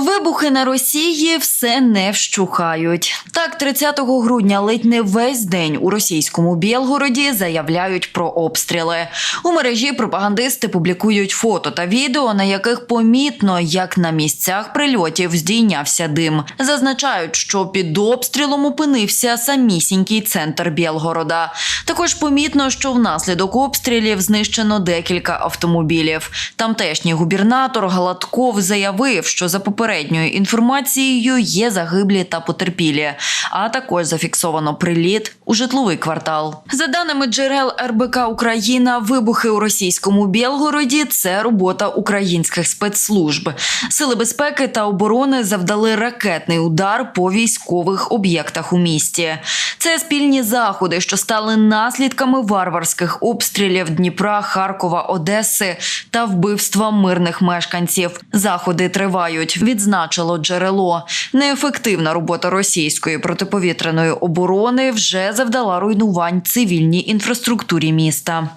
Вибухи на Росії все не вщухають. Так, 30 грудня ледь не весь день у російському Білгороді заявляють про обстріли. У мережі пропагандисти публікують фото та відео, на яких помітно, як на місцях прильотів здійнявся дим. Зазначають, що під обстрілом опинився самісінький центр Білгорода. Також помітно, що внаслідок обстрілів знищено декілька автомобілів. Тамтешній губернатор Галатков заявив, що за попередньою інформацією є загиблі та потерпілі, а також зафіксовано приліт у житловий квартал. За даними джерел РБК Україна, вибухи у російському Білгороді це робота українських спецслужб. Сили безпеки та оборони завдали ракетний удар по військових об'єктах у місті. Це спільні заходи, що стали наслідками варварських обстрілів Дніпра, Харкова, Одеси та вбивства мирних мешканців. Заходи тривають, відзначило джерело. Неефективна робота російської протиповітряної оборони вже завдала руйнувань цивільній інфраструктурі міста.